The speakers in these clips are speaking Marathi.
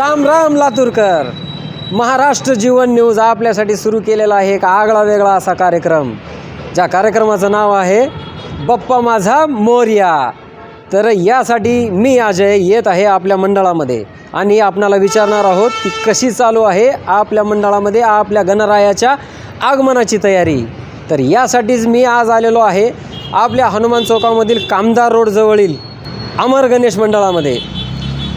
राम राम लातूरकर. महाराष्ट्र जीवन न्यूज आपल्यासाठी सुरू केलेला आहे एक आगळा वेगळा असा कार्यक्रम. ज्या कार्यक्रमाचं नाव आहे बप्पा माझा मोर्या. तर यासाठी मी अजय येत आहे आपल्या मंडळामध्ये. आणि आपणाला विचारणार आहोत की कशी चालू आहे आपल्या मंडळामध्ये आपल्या गणरायाच्या आगमनाची तयारी. तर यासाठीच मी आज आलेलो आहे आपल्या हनुमान चौकामधील कामदार रोडजवळील अमर गणेश मंडळामध्ये.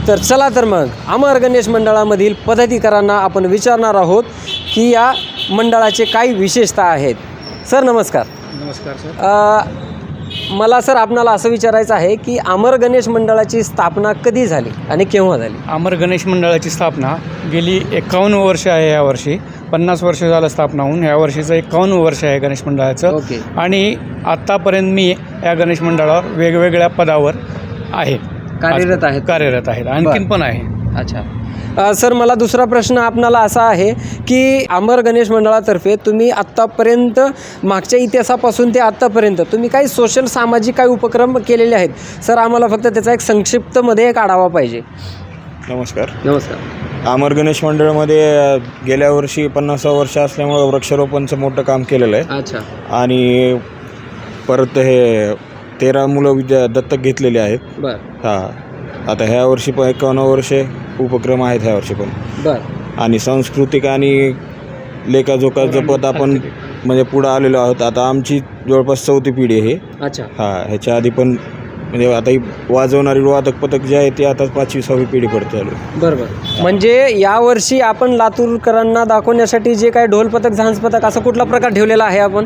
तर चला तर मग अमर गणेश मंडळामधील पदाधिकाऱ्यांना आपण विचारणार आहोत की या मंडळाचे काही विशेषता आहेत. सर नमस्कार. नमस्कार सर. अ, मला सर आपणाला असं विचारायचं आहे की अमर गणेश मंडळाची स्थापना कधी झाली आणि केव्हा झाली? अमर गणेश मंडळाची स्थापना गेली एकावन्न वर्ष आहे यावर्षी पन्नास वर्ष झालं स्थापना होऊन. या वर्षीचं एकावन्न वर्ष आहे गणेश मंडळाचं. ओके. आणि आत्तापर्यंत मी या गणेश मंडळावर वेगवेगळ्या पदावर आहे. कार्यरत आहेत. कार्यरत आहेत. आणखीन पण आहे. अच्छा. सर मला दुसरा प्रश्न आपणाला असा आहे की अमर गणेश मंडळातर्फे तुम्ही आत्तापर्यंत मागच्या इतिहासापासून ते आत्तापर्यंत तुम्ही काही सोशल सामाजिक काही उपक्रम केलेले आहेत? सर आम्हाला फक्त त्याचा एक संक्षिप्तमध्ये एक आढावा पाहिजे. नमस्कार. नमस्कार. अमर गणेश मंडळामध्ये गेल्या वर्षी पन्नासावं वर्ष असल्यामुळं वृक्षारोपणचं मोठं काम केलेलं आहे. अच्छा. आणि परत हे तेरा मुलं विद्या दत्तक घेतलेले आहेत. बर. हां. आता ह्या वर्षी पण एकावन्न वर्षे उपक्रम आहेत ह्या वर्षी पण. बर. आणि सांस्कृतिक आणि लेखाजोखा जपत आपण म्हणजे पुढं आलेलो आहोत. आता आमची जवळपास चौथी पिढी आहे. अच्छा. हां ह्याच्या आधी पण म्हणजे आता ही वाजवणारी वादक पथक जे आहे ते आता पाचवी सहावी पिढी पडत चालू आहे. बरोबर म्हणजे यावर्षी आपण लातूरकरांना दाखवण्यासाठी जे काय ढोल पथक झांज पथक असा कुठला प्रकार ठेवलेला आहे आपण?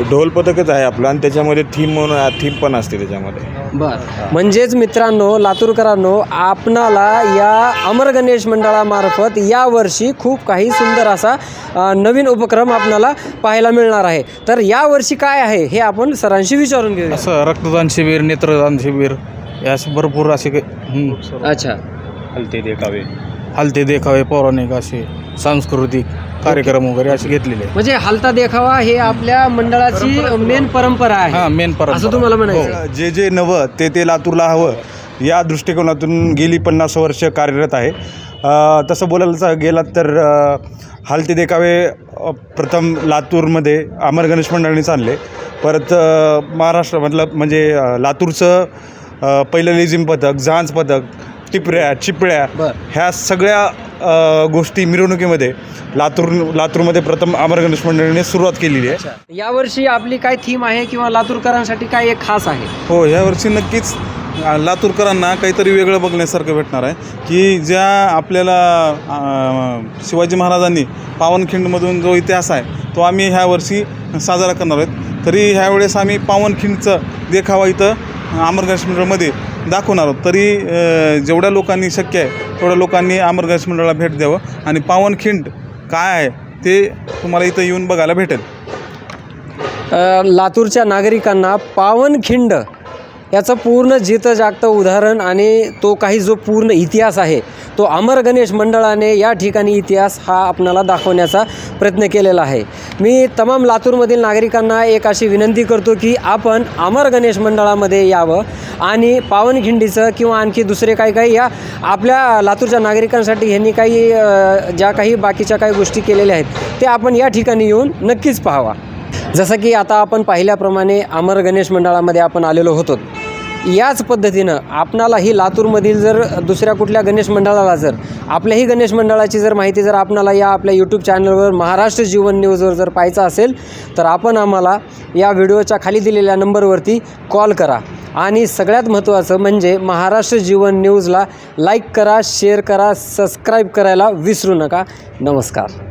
ढोल पथकच आहे आपलं आणि त्याच्यामध्ये थीम म्हणून थीम पण असते त्याच्यामध्ये. बर. म्हणजेच मित्रांनो लातूरकरांनो आपणाला या अमर गणेश मंडळामार्फत यावर्षी खूप काही सुंदर असा अ, नवीन उपक्रम आपणाला पाहायला मिळणार आहे. तर यावर्षी काय आहे हे आपण सरांशी विचारून घेऊया. असं रक्तदान शिबिर नेत्रदान शिबिर या असे भरपूर असे काही हं, अच्छा. हलते देखावे. हलते देखावे पौराणिक असे सांस्कृतिक कार्यक्रम वगैरे असे घेतलेले आहे. म्हणजे हलता देखावा हे आपल्या मंडळाची मेन परंपरा हां आहे मेन परंपरा. असं तुम्हाला म्हणायचं जे जे नवं ते ते लातूरला हवं या दृष्टिकोनातून गेली पन्नास वर्ष कार्यरत आहे. अ, तसं बोलायला गेलात तर अ, हालते देखावे अ, प्रथम लातूरमध्ये अमर गणेश मंडळाने चालले. परत अ, महाराष्ट्रामधलं म्हणजे अ, लातूरचं अ, पहिलं लेझिम पथक झांज पथक टिपऱ्या चिपळ्या बर. ह्या सगळ्या अ, गोष्टी मिरवणुकीमध्ये लातूर लातूरमध्ये प्रथम अमर गणेश मंडळाने सुरुवात केलेली आहे. यावर्षी आपली काय थीम आहे किंवा लातूरकरांसाठी काय एक खास आहे? हो ह्या वर्षी नक्कीच अ, लातूरकरांना काहीतरी वेगळं बघण्यासारखं भेटणार आहे की ज्या आपल्याला अ, शिवाजी महाराजांनी पावनखिंडमधून जो इतिहास आहे तो आम्ही ह्या वर्षी साजरा करणार आहोत. तरी ह्यावेळेस आम्ही पावनखिंडचं देखावा इथं अमर गणेश मंडळामध्ये दाखवणार आहोत. तरी जेवढ्या लोकांनी शक्य आहे तेवढ्या लोकांनी अमर गणेश मंडळाला भेट द्यावं. आणि पावनखिंड काय आहे ते तुम्हाला इथं येऊन बघायला भेटेल. लातूरच्या नागरिकांना पावनखिंड याचं पूर्ण जितं जागतं उदाहरण आणि तो काही जो पूर्ण इतिहास आहे तो अमर गणेश मंडळाने या ठिकाणी इतिहास हा आपणाला दाखवण्याचा प्रयत्न केलेला आहे. मी तमाम लातूरमधील नागरिकांना एक अशी विनंती करतो की आपण अमर गणेश मंडळामध्ये यावं आणि पावनखिंडीचं किंवा आणखी दुसरे काही काही या आपल्या लातूरच्या नागरिकांसाठी ह्यांनी काही ज्या काही बाकीच्या काही गोष्टी केलेल्या आहेत ते आपण या ठिकाणी येऊन नक्कीच पाहावा. जसं की आता आपण पाहिल्याप्रमाणे अमर गणेश मंडळामध्ये आपण आलेलो होतो. याच पद्धतीनं आपणाला ही लातूरमधील जर दुसऱ्या कुठल्या गणेश मंडळाला जर आपल्याही गणेश मंडळाची जर माहिती जर आपणाला या आपल्या यूट्यूब चॅनलवर महाराष्ट्र जीवन न्यूजवर जर पाहायचं असेल तर आपण आम्हाला या व्हिडिओच्या खाली दिलेल्या नंबरवरती कॉल करा. आणि सगळ्यात महत्त्वाचं म्हणजे महाराष्ट्र जीवन न्यूजला लाईक करा शेअर करा सबस्क्राईब करायला विसरू नका. नमस्कार.